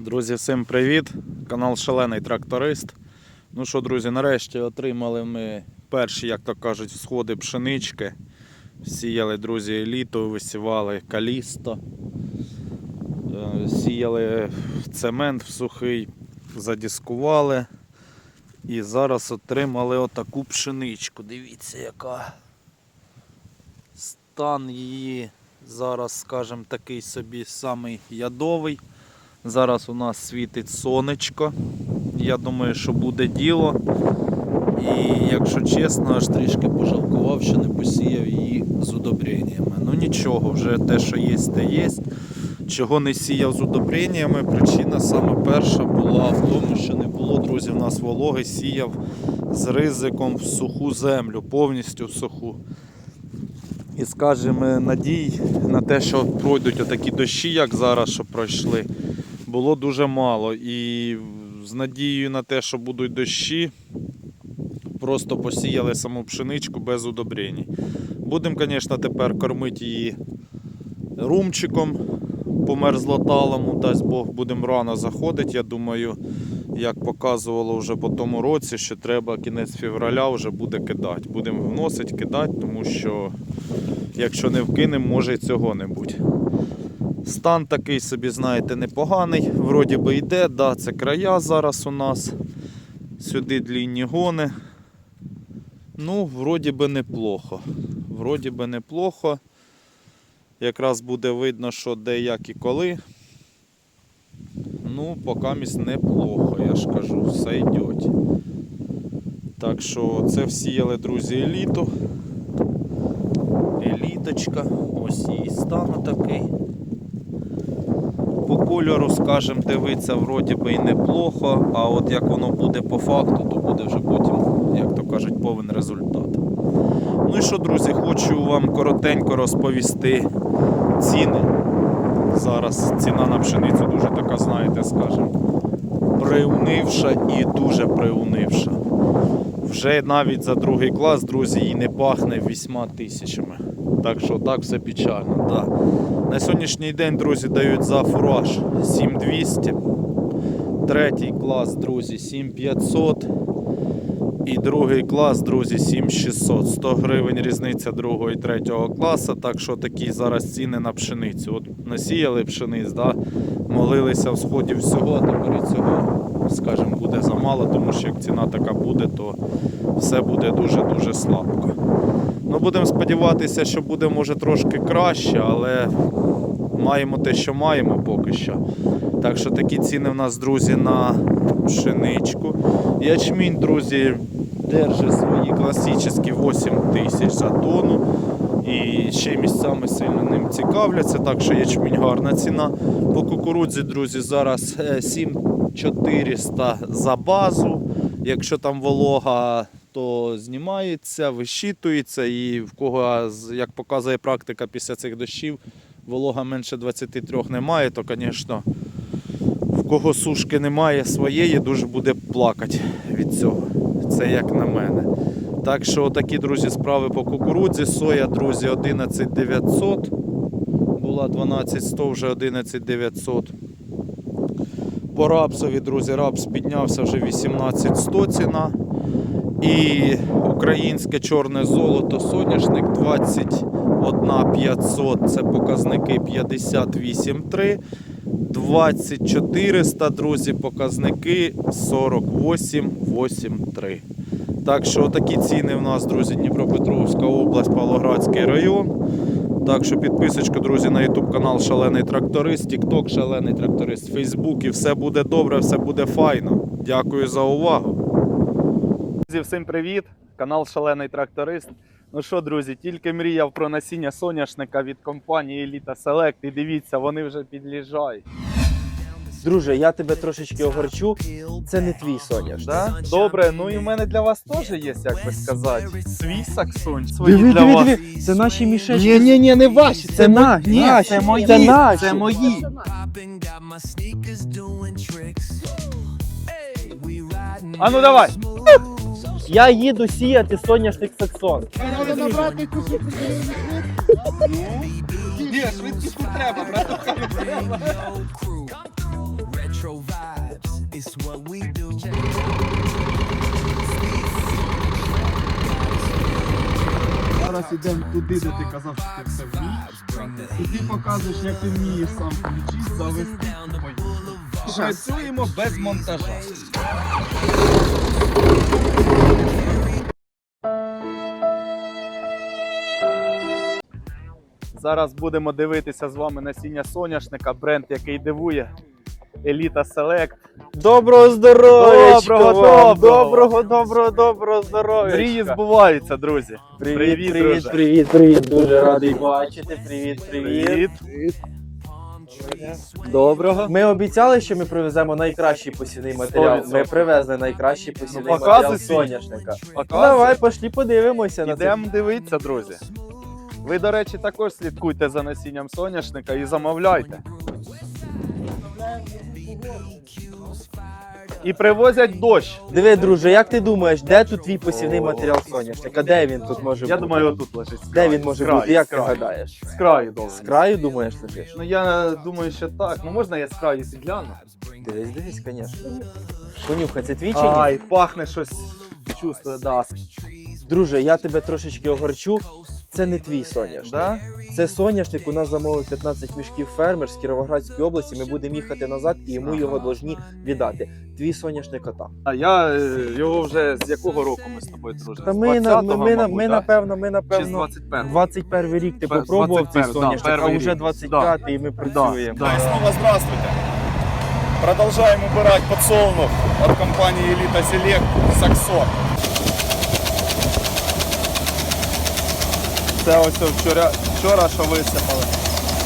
Друзі, всім привіт! Канал Шалений Тракторист. Ну що, друзі, нарешті отримали ми перші, як то кажуть, сходи пшенички. Сіяли, друзі, еліту, висівали калісто. Е, Сіяли цемент в сухий, задіскували. І зараз отримали отаку пшеничку. Дивіться, яка стан її зараз, скажімо, такий собі самий ядовий. Зараз у нас світить сонечко. Я думаю, що буде діло. І якщо чесно, аж трішки пожалкував, що не посіяв її з удобреннями. Ну нічого, вже те, що є, те є. Чого не сіяв з удобреннями, причина саме перша була в тому, що не було, друзі, в нас вологи, сіяв з ризиком в суху землю, повністю в суху. І скажімо, надій на те, що пройдуть отакі дощі, як зараз, що пройшли, було дуже мало. І з надією на те, що будуть дощі, просто посіяли саму пшеничку без удобрень. Будемо, звісно, тепер кормити її румчиком по мерзлоталому, дасть Бог, будемо рано заходити. Я думаю, як показувало вже по тому році, що треба кінець февраля вже буде кидати. Будемо вносити, кидати, тому що якщо не вкинемо, може і цього не бути. Стан такий собі, знаєте, непоганий. Вроді би йде, да, це края зараз у нас. Сюди длінні гони. Ну, вроді би неплохо. Вроді би неплохо. Якраз буде видно, що де, як і коли. Ну, поки місь неплохо, я ж кажу, все йде. Так що це всіяли, друзі, еліту. Еліточка, ось її стан такий. Кольору, скажем, дивиться, вроді би і неплохо, а от як воно буде по факту, то буде вже потім, як то кажуть, повен результат. Ну і що, друзі, хочу вам коротенько розповісти ціни. Зараз ціна на пшеницю дуже така, знаєте, скажем, приунивша і дуже приунивша. Вже навіть за другий клас, друзі, їй не пахне вісьма тисячами. Так що так все печально. Да. На сьогоднішній день, друзі, дають за фураж 7200. Третій клас, друзі, 7500. І другий клас, друзі, 7600. 100 гривень різниця другого і третього класу. Так що такі зараз ціни на пшеницю. От насіяли пшениць, да? молилися в сході всього, а тепер цього, скажімо, буде замало, тому що як ціна така буде, то все буде дуже-дуже слабко. Ну, будемо сподіватися, що буде може трошки краще, але маємо те, що маємо поки що. Так що такі ціни в нас, друзі, на пшеничку. Ячмінь, друзі, держить свої класичні 8 тисяч за тонну. І ще місцями сильно ним цікавляться, так що ячмінь гарна ціна. По кукурудзі, друзі, зараз е, 7400 за базу. Якщо там волога, то знімається, вищитується, і в кого, як показує практика після цих дощів, волога менше 23 немає, то, звісно, в кого сушки немає своєї, дуже буде плакати від цього. Це як на мене. Так що такі, друзі, справи по кукурудзі. Соя, друзі, 11900. Була 12100, вже 11900. По рапсові, друзі, рапс піднявся вже 18100 ціна. І українське чорне золото соняшник 21500 це показники 58,3. 2400, друзі, показники 48,83. Так що такі ціни в нас, друзі, Дніпропетровська область, Павлоградський район. Так що підписочку, друзі, на YouTube канал Шалений Тракторист, TikTok Шалений Тракторист, Facebook. І все буде добре, все буде файно. Дякую за увагу. Друзі, всім привіт! Канал Шалений Тракторист. Ну що, друзі, тільки мріяв про насіння соняшника від компанії Еліта Селект. І дивіться, вони вже підліжають. Друже, я тебе трошечки огорчу. Це не твій соняш. Да? Добре, ну і в мене для вас теж є, як би сказати, свій саксон. Свої Диви, для диви, вас. диви, це наші мішечки. Ні, ні, ні, не ваші, Це на- ні, наші, це мої, це наші. це мої. Hey, we riding А ну давай. Я їду сіяти соняшник саксон. Ні, швидкість не треба, do. Зараз йдемо туди, де ти казав, що ти все вмієш. І ти показуєш, як ти вмієш сам ключі завести. Працюємо без монтажа. Зараз будемо дивитися з вами насіння соняшника, бренд, який дивує. Еліта Селект. Доброго здоров'я! Доброго, доброго, доброго. доброго, доброго, здоров'я! Мрії збуваються, друзі. Привіт, Привіт, привіт, привіт, привіт, Дуже радий бачити. Привіт, привіт. Доброго. Ми обіцяли, що ми привеземо найкращий посівний матеріал. Ми привезли найкращий посівний Ну, матеріал соняшника. Показуй. Давай, пошлі подивимося на це. Ідемо дивитися, друзі. Ви, до речі, також слідкуйте за насінням соняшника і замовляйте. І привозять дощ. Диви, друже, як ти думаєш, де тут твій посівний матеріал соняшника? Де він тут може бути? Я думаю, отут лежить. Де він може з бути? Як ти краю. гадаєш? З краю довго. З краю думаєш лежиш? Ну я думаю, що так. Ну можна я з краю підгляну? Дивись, дивись, звісно. Понюхай, це твій чи ні? Ай, пахне щось. Чувствую, да. Друже, я тебе трошечки огорчу. Це не твій соняшник. Да? Це соняшник. У нас замовив 15 мішків фермер з Кіровоградської області. Ми будемо їхати назад і йому його должні віддати. Твій соняшник отам. А я е, його вже з якого року ми з тобою дружимо? Та ми, на, 20-го, ми, на- мабуть, ми да? напевно, ми Чи з напевно. 21-го? 21 рік ти Пе- попробував цей 21, да, соняшник, а перший вже рік. 25 і ми працюємо. Да, и снова здравствуйте. Продолжаем убирать подсолнух от компании Elita Select Saxon. Це ось вчора, вчора, що висипали.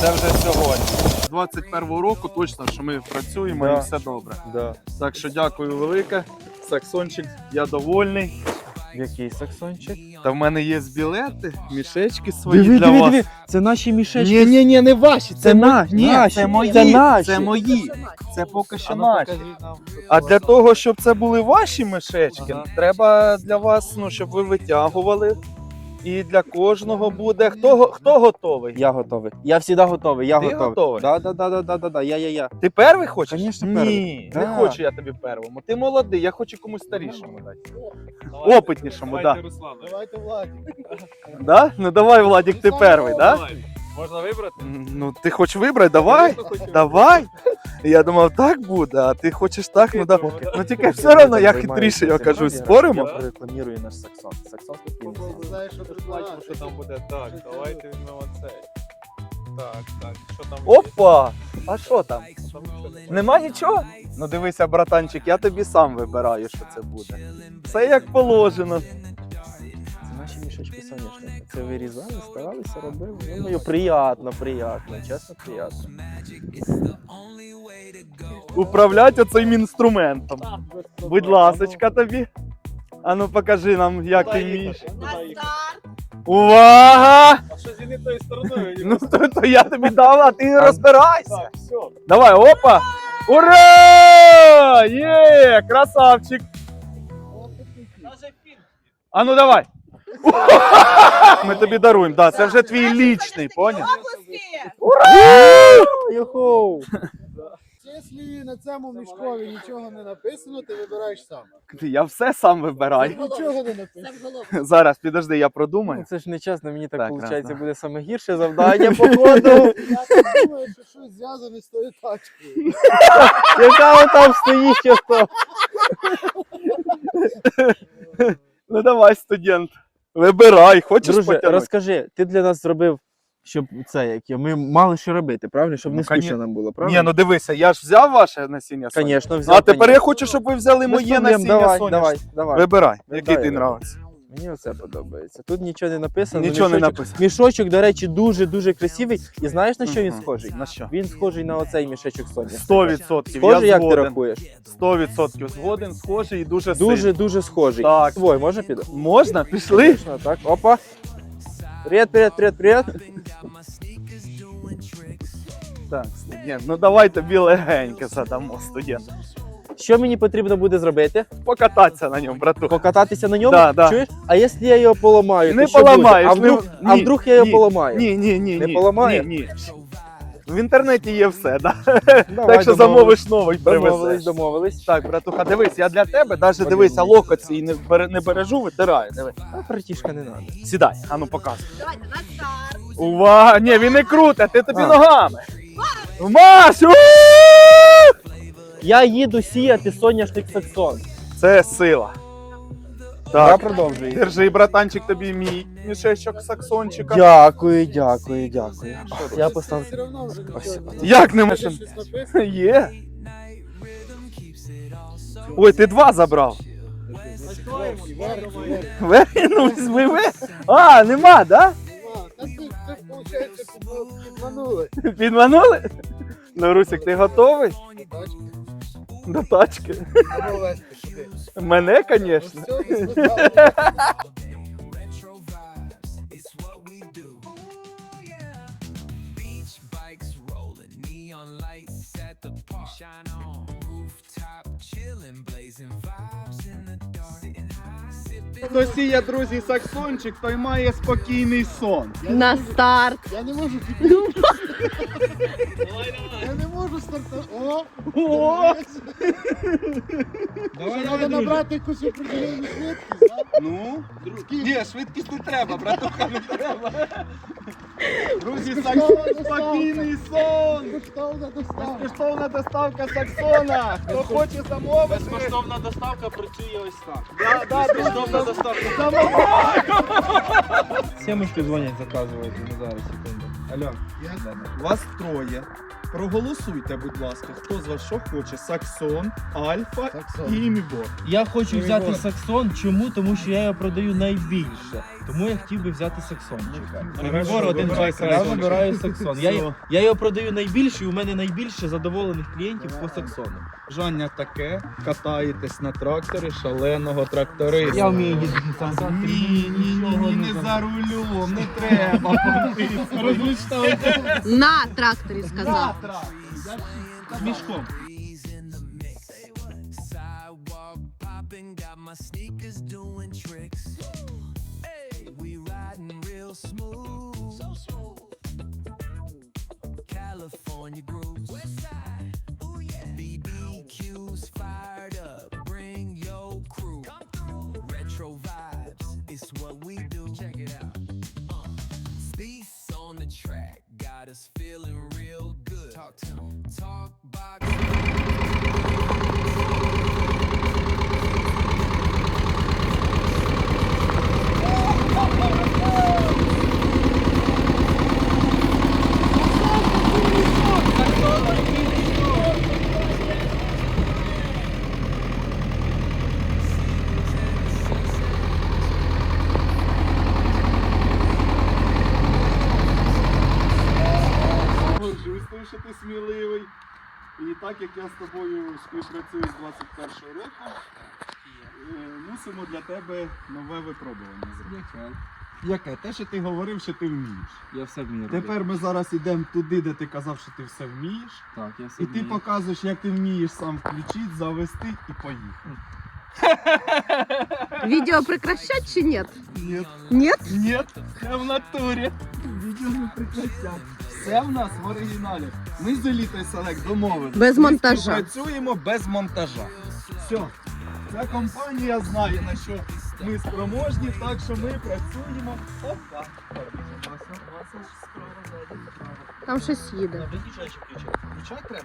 Це вже сьогодні. З 21-го року точно, що ми працюємо Да. і все добре. Да. Так що дякую велике. Саксончик, я довольний. Який саксончик? Та в мене є білети, мішечки свої Диви, для диви, вас. диви, це наші мішечки. Ні, ні, ні, не ваші. Це мо- наші, Ні, наші, це мої. це наші. Це мої. Це поки що А ну, наші. А для того, щоб це були ваші мішечки, треба для вас, ну, щоб ви витягували. І для кожного буде. Хто, хто готовий? Я готовий. Я завжди готовий, я Ти готовий. готовий? Да, да, да, да, да, да, да. Я, я, я. Ти перший хочеш? Конечно, Ні, перший. не Да. хочу я тобі первому. Ти молодий, я хочу комусь старішому дати. Опитнішому, так. Да. Давайте, Владик. Да? Ну давай, Владик, ти перший, да? Можна вибрати? Ну ти хочеш вибрати? Давай. Давай. Я думав, так буде, а ти хочеш так, ну да. Ну тільки все одно я хитріше, я кажу, споримо. Я рекламірую наш саксон. Саксон спокійно. Знаєш, що ти що там буде. Так, давайте візьмемо цей. Так, так. Що там? Опа! А що там? Нема нічого? Ну дивися, братанчик, я тобі сам вибираю, що це буде. Все як положено. Це наші мішечки соняшника. Це вирізали, старалися, робили. Думаю, приятно, приятно, чесно, приятно. Управляти оцим інструментом. Будь ласочка тобі. А ну покажи нам, як ти вмієш. Увага! А що з не тою стороною? Ну то, то я тобі дав, а ти розбирайся. Так, все. Давай, опа! Ура! Є! Красавчик! А ну давай! Ми тобі даруємо, да, це вже твій лічний, поняв? Йохоу! Якщо на цьому мішкові нічого не написано, ти вибираєш сам. Я все сам вибираю. Нічого не написано. Зараз, підожди, я Ну, продумаю. це ж не чесно, мені так Так, виходить, раз, буде саме гірше завдання, походу. Я так думаю, що щось зв'язане з тою тачкою. Яка там стоїть, що то? Ну давай, студент. Вибирай, хочеш Друже, потягнути? розкажи, ти для нас зробив, щоб це як я, ми мали що робити, правильно? Щоб Ну, не коні- нам було, Ні, ну дивися, я ж взяв ваше насіння соня. Звісно, взяв. а тепер я конечно. хочу, щоб ви взяли Без моє проблем, насіння давай, давай, давай. Вибирай, який ти вибирай. нравиться. Мені оце подобається. Тут нічого не написано. Нічого не мішочок- написано. Мішочок, до речі, дуже-дуже красивий. І знаєш на що він Мгм. схожий? На що? Він схожий на оцей мішечок Соні. 100% Схожий, я як ти згоден. рахуєш? 100% згоден, схожий і дуже сильний. Дуже дуже схожий. Так. Твой, може піде? Можна? Пішли? Конечно, так. Опа. Привіт, привіт, привіт, привіт. Так, студент. Ну давай тобі легенько задамо, студент. Що мені потрібно буде зробити? Покататися на ньому, брату. Покататися на ньому? Да, да. Чуєш? А якщо я його поламаю, Не то що буде? А вдруг, не- а ні, вдруг я його ні, поламаю? Ні, ні, ні, Не ні. поламає? Ні, ні. В інтернеті є все, да? Давай, так що замовиш новий, Домовились, привезеш. домовились. Так, братуха, дивись, я для тебе, навіть дивися, локоть свій не, бере- не бережу, витираю. Диви. А братішка не треба. Сідай, а ну показуй. Давайте на старт. Увага! Ні, він не круте, ти тобі А. ногами. Маш! у! Я їду сіяти соняшник саксон. Це сила. Я Так, продовжую. держи, братанчик, тобі мій мішечок саксончика. Дякую, дякую, дякую. Я поставив. Ось. Як не можеш? Є. Ой, ти два забрав. Ви? Ну, візьми ви. А, нема, да? Підманули? Ну, Русик, ти готовий? До тачки. Мене, звісно. Retro vibes, it's what we do. Beach bikes rolling, neon lights at the park. Shine on, rooftop, chilling, blazing vibes in the Хто сіє, друзі, саксончик, той має спокійний сон. На старт. Я не можу Я не можу стартувати. О! О! Давай, треба набрати якусь определену швидкість, так? Ну, ні, швидкість не треба, братуха, не треба. Друзі, саксон, спокійний сон. Безкоштовна доставка. Безкоштовна доставка Саксона. Хто хоче замовити. Безкоштовна доставка працює ось так. Да, да, Безкоштовна доставка. Сімочки дзвонять, заказують. Ну, зараз, секунду. Алло. Вас троє. Проголосуйте, будь ласка, хто з вас що хоче: Саксон, Альфа Саксон. і Мібор. Я хочу Ігор. взяти саксон. Чому? Тому що я його продаю найбільше. Тому я хотів би взяти саксончика. Ігор один час. Я вибираю саксон. Я, я його продаю найбільше, і у мене найбільше задоволених клієнтів по саксону. Жання таке, катаєтесь на тракторі шаленого тракториста. Я вмію їздити тракторі. Ні, ні, ні, ні, не за рулем, не треба. На тракторі сказав. Мішком. Breeze in the mix. Sidewalk popping, got my sneakers doing tricks. Hey, we riding real smooth. So smooth. California grooves. On the track. Got us feeling real good. Talk to 'em. Talk box. Що ти сміливий. І так як я з тобою співпрацюю з 21 року, е, мусимо для тебе нове випробування зробити. Яке? Те, що ти говорив, що ти вмієш. Я все вмію. Тепер ми зараз йдемо туди, де ти казав, що ти все вмієш. Так, я все І ти показуєш, як ти вмієш сам включити, завести і поїхати. Відео прекращать чи ні? Ні, Ні? ні, це в натурі. Відео не прекраття. Все в нас в оригіналі. Ми з Елітою Селект домовилися. Без монтажа. Ми працюємо без монтажа. Все. Ця компанія знає, на що ми спроможні, так що ми працюємо. Опа. Там щось їде. Включати треба?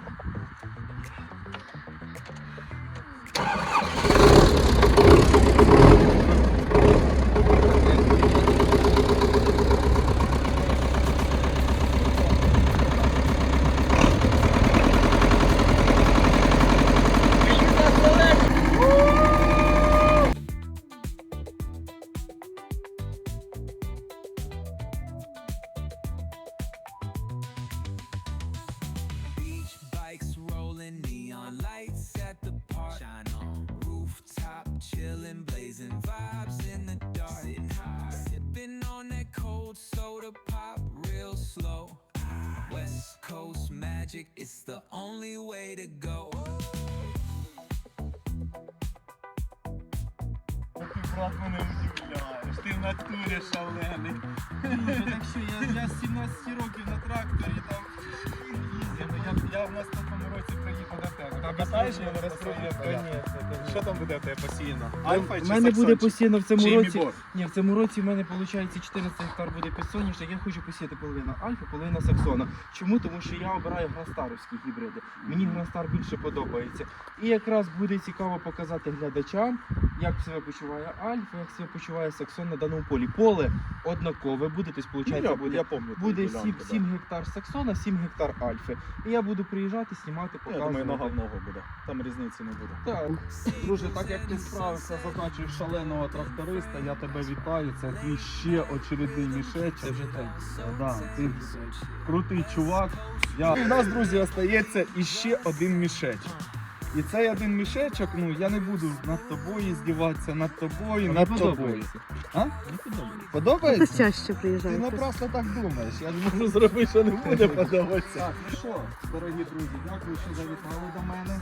magic, it's the only way to go. Ти, брат, мене удивляєш. Ти ти в натурі шалений. Друже, так що я, я з 17 років на тракторі там Я, я в наступному році катаєш його на? Що там буде в тебе посіяно? Альфа У мене буде постійно в цьому Чи році. Мібор? Ні, в цьому році в мене виходить 14 гектар буде підсоняшник. Я хочу посіяти половину альфа, половина саксона. Чому? Тому що я обираю грастаровські гібриди. Мені грастар більше подобається. І якраз буде цікаво показати глядачам, як себе почуває альфа, як себе почуває саксон на даному полі. Поле однакове буде, тобто виходить, буде. пам'ятаю. Буде 7, 7 гектар саксона, 7 гектар альфи. І я буду приїжджати, знімати, Я показувати. Думаю, нога в ногу буде. Там різниці не буде. Так. Друже, так як ти справився з задачею шаленого тракториста, я тебе вітаю. Це твій ще очередний мішечок. Це вже так. Да, ти крутий чувак. Я... У нас, друзі, остається іще один мішечок. І цей один мішечок, ну я не буду над тобою здіватися, над тобою, над тобою. А? Подобається? Хтось чаще Ти приїжджає. напрасно так думаєш. Я ж можу зробити, що не буде подобатися. Так, ну що, дорогі друзі, дякую, що завітали до мене.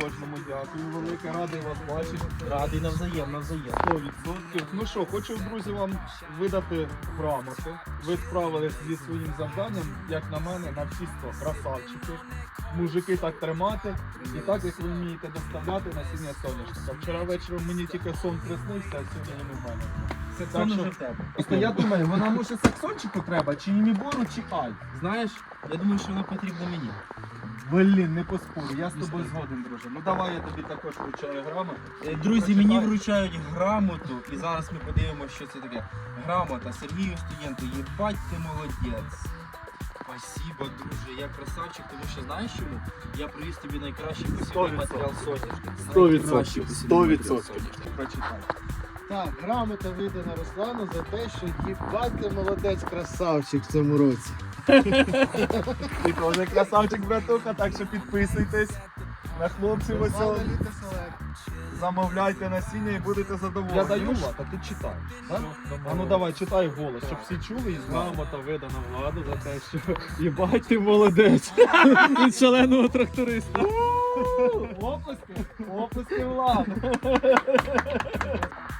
Кожному дякую велике, радий вас бачити. Радий навзаєм, навзаєм. 100%. Ну що, хочу, друзі, вам видати грамоти. Ви справились зі своїм завданням, як на мене, на всі 100. Красавчики. Мужики так тримати. І так, як ви вмієте доставляти насіння соняшника. Вчора вечором мені тільки сон приснився, а сьогодні він у мене. Саксон що-. Просто я думаю, вона може саксончику треба, чи Імібору, чи Аль. Знаєш, я думаю, що воно потрібно мені. Блін, не поспорю, я з тобою згоден, друже. Ну давай я тобі також вручаю грамот. Е, Друзі, Прочитай. мені вручають грамоту, і зараз ми подивимося, що це таке. Грамота Сергію студенту, єбать ти молодець. Спасибо, друже, я красавчик, тому що знаєш чому? Я привіз тобі найкращий посівний матеріал соняшник. 100%. Найкращий посівний 100%. Прочитай. Так, грамота видана Руслану за те, що їбать ти молодець красавчик в цьому році. Ти теж красавчик, братуха, так що підписуйтесь на хлопців ось. Замовляйте насіння і будете задоволені. Я даю лад, а ти читаєш. Да? А ну давай, читай голос, щоб всі чули і знали. та видана владу за те, що їбать ти молодець від шаленого тракториста. Оплески, оплески влад.